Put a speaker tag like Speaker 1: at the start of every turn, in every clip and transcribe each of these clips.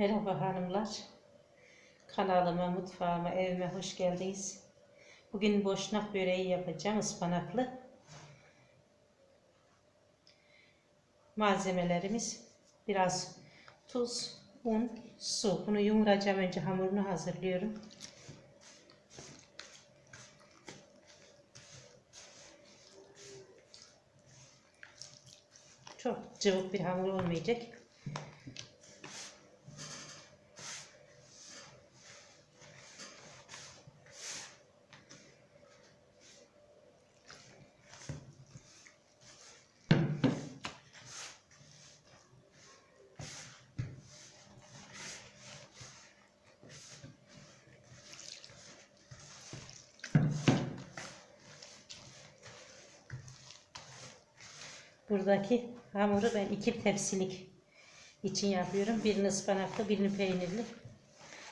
Speaker 1: Merhaba hanımlar. Kanalıma, mutfağıma, evime hoş geldiniz. Bugün boşnak böreği yapacağım ıspanaklı. Malzemelerimiz biraz tuz, un, su. Bunu yoğuracağım önce hamurunu hazırlıyorum. Çok cıvık bir hamur olmayacak. Buradaki hamuru ben iki tepsilik için yapıyorum. Birini ıspanaklı, birini peynirli.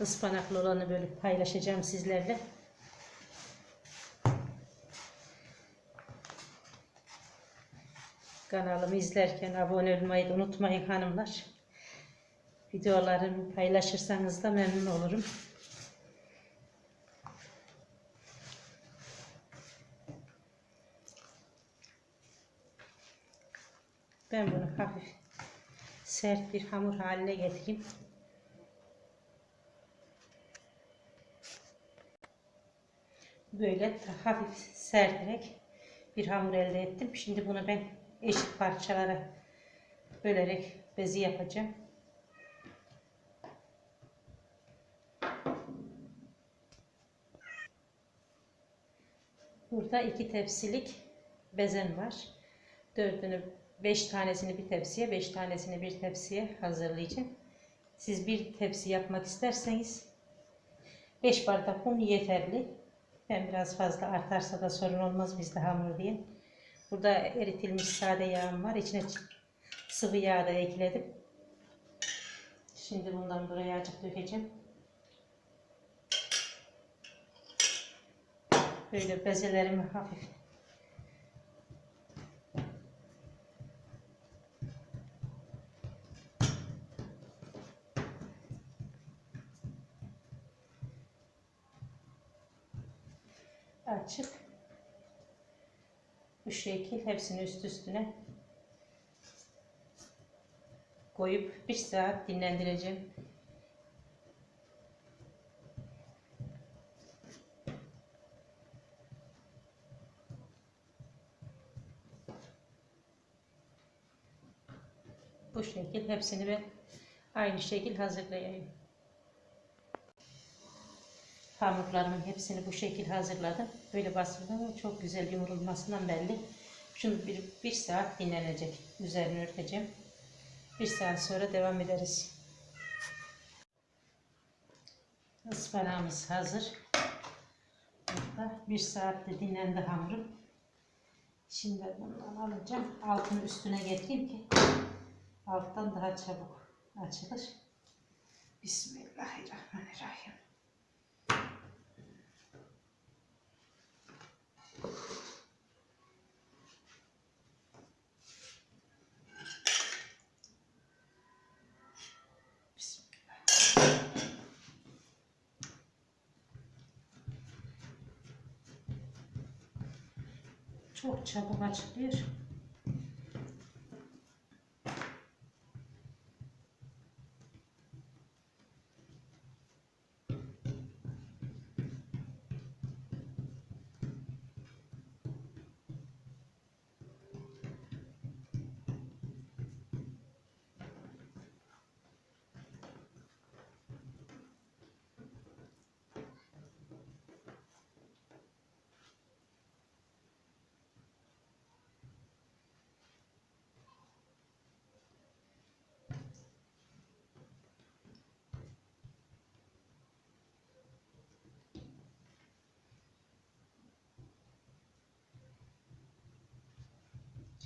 Speaker 1: Ispanaklı olanı böyle paylaşacağım sizlerle. Kanalımı izlerken abone olmayı da unutmayın hanımlar. Videolarımı paylaşırsanız da memnun olurum. Ben bunu hafif sert bir hamur haline getireyim. Böyle hafif serterek bir hamur elde ettim. Şimdi bunu ben eşit parçalara bölerek bezi yapacağım. Burada iki tepsilik bezem var. Dördünü, beş tanesini bir tepsiye, beş tanesini bir tepsiye hazırlayacağım. Siz bir tepsi yapmak isterseniz beş bardak un yeterli. Ben biraz fazla artarsa da sorun olmaz bizde hamur diye. Burada eritilmiş sade yağım var. İçine sıvı yağ da ekledim. Şimdi bundan buraya azıcık dökeceğim. Böyle bezelerimi hafif açıp bu şekil hepsini üst üstüne koyup bir saat dinlendireceğim. Bu şekil hepsini ben aynı şekil hazırlayayım. Hamurlarımın hepsini bu şekil hazırladım. Böyle bastırdım çok güzel yumurulmasından belli. Şunu bir, bir saat dinlenecek. Üzerini örteceğim. Bir saat sonra devam ederiz. Ispanağımız hazır. Burada bir saatte dinlendi hamurum. Şimdi bundan alacağım. Altını üstüne getireyim ki alttan daha çabuk açılır. Bismillahirrahmanirrahim. Çok çabuk açılıyor.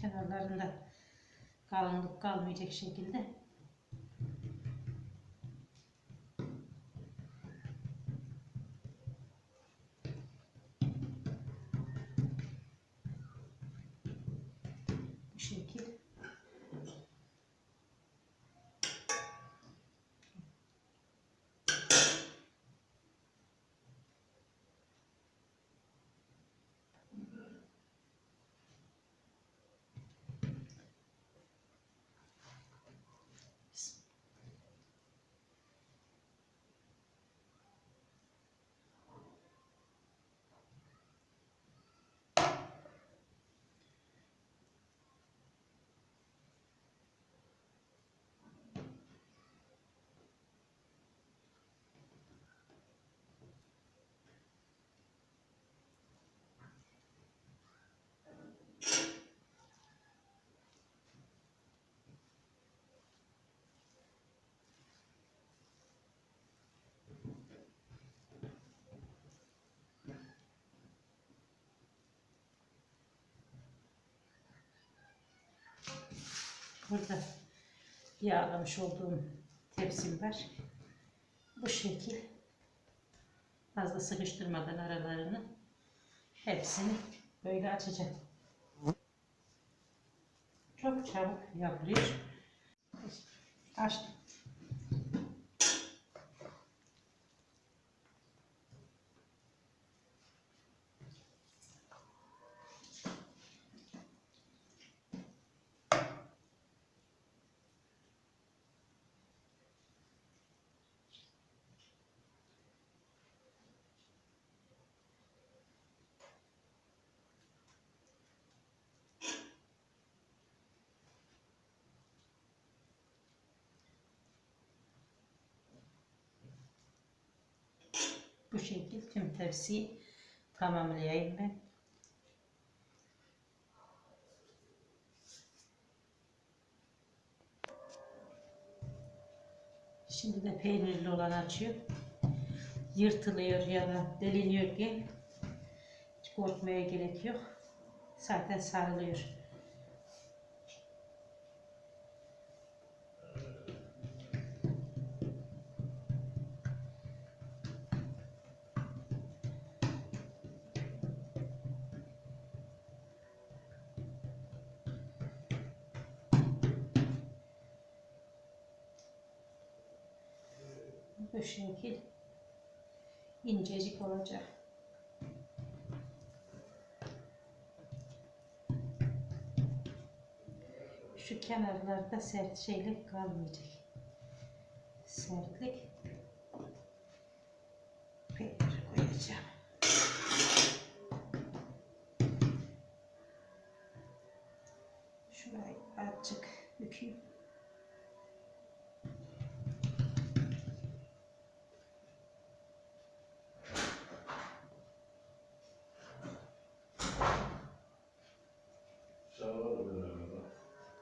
Speaker 1: Kenarlarında kalınlık kalmayacak şekilde bu şekil Burada yağlamış olduğum tepsim var. Bu şekil fazla sıkıştırmadan aralarını hepsini böyle açacağım. Çok çabuk yapılıyor. Açtım. Bu şekil tüm tepsiyi tamamlayayım ben. Şimdi de peynirli olan açıyor. Yırtılıyor ya da deliniyor hiç korkmaya gerek yok. Zaten sarılıyor. Şekil incecik olacak. Şu kenarlarda sert şeylik kalmayacak. Sertlik. Peynir koyacağım. Şurayı azıcık bükeyim.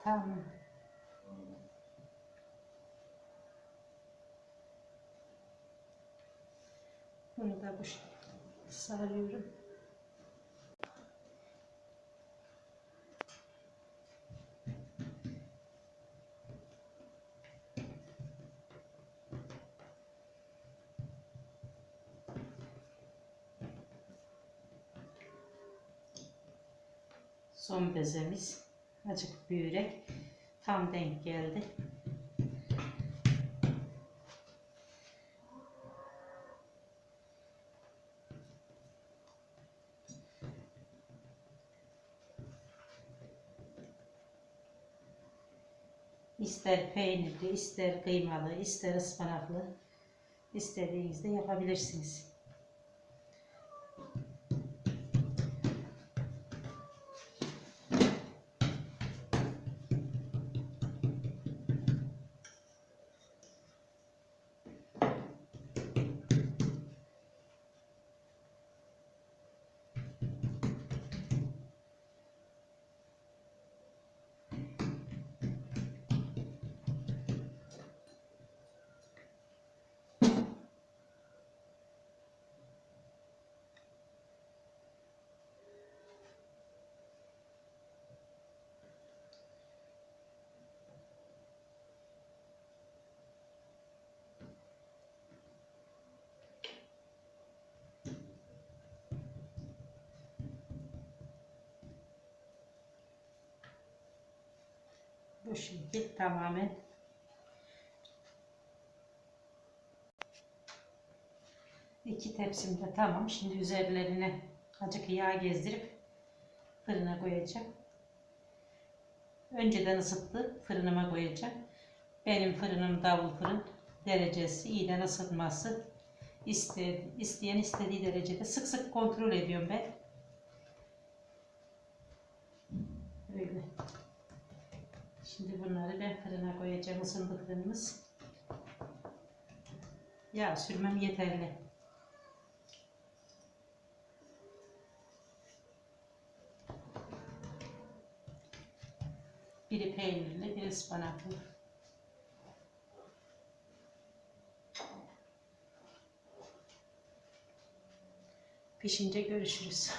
Speaker 1: Tamam. Bunu da bu şekilde sarıyorum. Son bezemiz. Acık büyürek. Tam denk geldi. İster peynirli, ister kıymalı, ister ıspanaklı. istediğinizde yapabilirsiniz. Bu şekil tamamen iki tepsim de tamam. Şimdi üzerlerine acık yağ gezdirip fırına koyacağım. Önceden ısıttı fırınıma koyacağım. Benim fırınım davul fırın. Derecesi iyiden ısıtması. İste, isteyen istediği derecede sık sık kontrol ediyorum ben. Şimdi bunları ben fırına koyacağım. Isındı fırınımız. Yağ sürmem yeterli. Biri peynirli, biri ıspanaklı. Pişince görüşürüz.